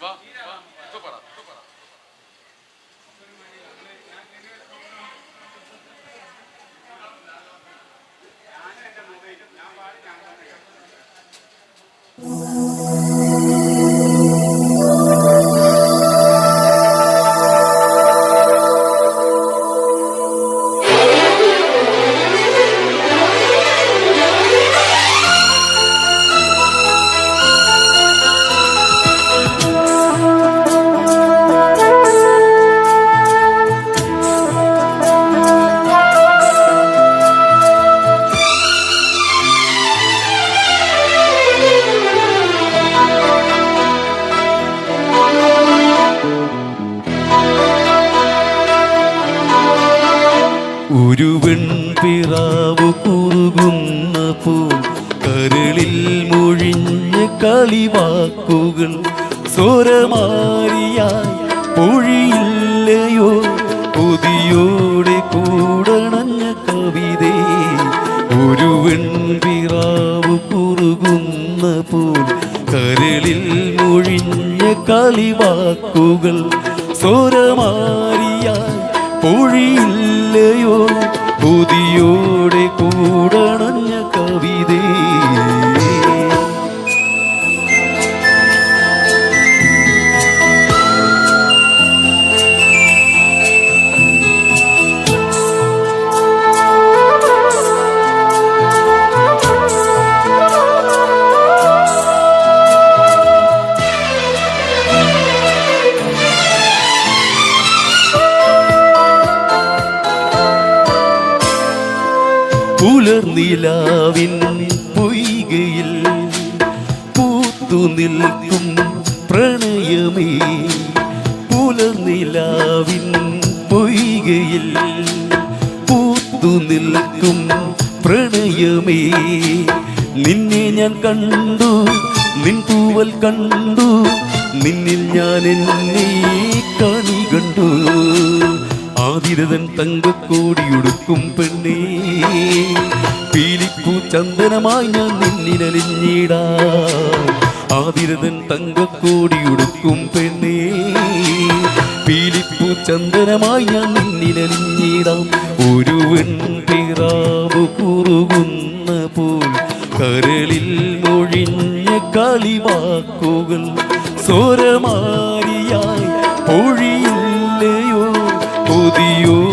Va, va, esto para ഒരു പിറാവു കുറുകുന്ന പൂ കരളിൽ മൊഴിഞ്ഞ കളിവാക്കുകൾ സ്വരമാരിയായി പൊഴിയില്ലയോ? പുതിയോടെ കൂടണഞ്ഞ കവിതേ ഒരു വെൺപിറാവ് കുറുകുന്ന പോൽ കരളിൽ മൊഴിഞ്ഞ കളിവാക്കുകൾ സ്വരമാരിയായി പൊഴിയില്ലയോ? കൊതിയോടെ കൂടണഞ്ഞ കവിതേ. പുലർനിലാവിൻ പൊയ്കയിൽ പൂത്തു നിൽക്കും പ്രണയമേ. പുലർനിലാവിൻ പൊയ്കയിൽ പൂത്തു നിൽക്കും പ്രണയമേ. നിന്നെ ഞാൻ കണ്ടു നിൻ പൂവൽ കണ്ടു നിന്നിൽ ഞാൻ എന്നെ കണി കണ്ടു. ആതിരതൻ തങ്കക്കോടിയൊടുക്കും പെണ്ണേ. പീലിപ്പൂ ചന്ദനമായി ഞാൻ നിന്നിലലിഞ്ഞിടാ ആതിരതൻ തങ്കക്കോടിയൊടുക്കും പെണ്ണേ. പീലിപ്പൂ ചന്ദനമായി ഞാൻ നിന്നിലലിഞ്ഞിടാം ഒരു വെൺപിറാവ് കുറുകുന്ന പോൽ കരളിൽ മൊഴിഞ്ഞ കളിവാക്കുകൾ സ്വരമാരിയായി പൊഴിയില്ലയോ കൊതിയോടെ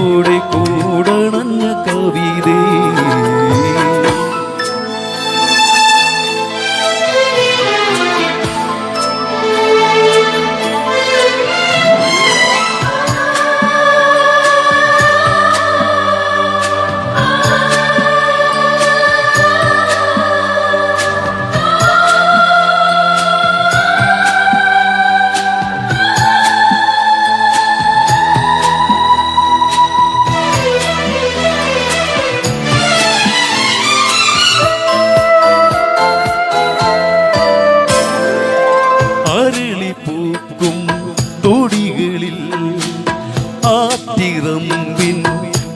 അരളിപ്പൂക്കും തൊടികളിൽ ആറ്റിറമ്പിൻ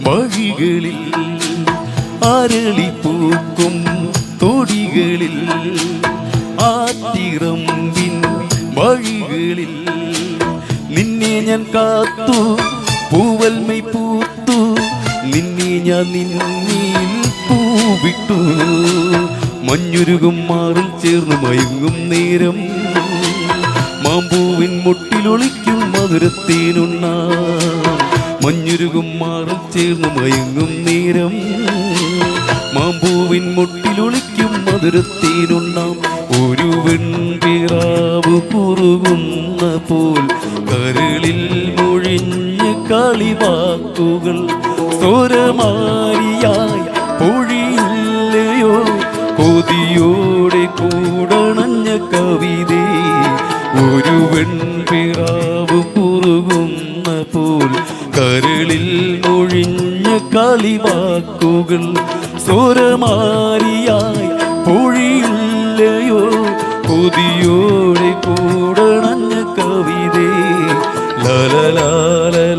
വഴികളിൽ അരളിപ്പൂക്കും തൊടികളിൽ ആറ്റിറമ്പിൻ വഴികളിൽ. നിന്നെ ഞാൻ കാത്തു പൂവൽമൈ പൂത്തു നിന്നെ ഞാൻ നിന്നിൽ പൂവിട്ടു. മഞ്ഞുരുകും മാറിൽ ചേർന്ന് മയങ്ങും നേരം മാമ്പൂവിൻ മുട്ടിലൊളിക്കും മധുരത്തിനുണ്ണ. മഞ്ഞുരുകും മാറി ചേർന്ന് മയങ്ങും നീരം. മാമ്പൂവിൻ മുട്ടിലൊളിക്കും മധുരത്തേനുണ്ണാം. ഒരു വെൺപിറാവ് കുറുകുന്ന പോൽ കരളിൽ മൊഴിഞ്ഞ് കളിവാക്കുകൾ സ്വരമാരിയായി പൊഴിയില്ലയോ? കൊതിയോടെ കൂടണഞ്ഞ കവിതേ ഒരു വെൺപിറാവ് കുറുകുന്ന പോൽ കരളിൽ ഒഴിഞ്ഞ കളിവാക്കുകൾ സ്വരമാരിയായി പൊഴിയില്ലയോ? കൊതിയോടെ കൂടണഞ്ഞ കവിതേ ലലലാലലാലലാലലാലലാ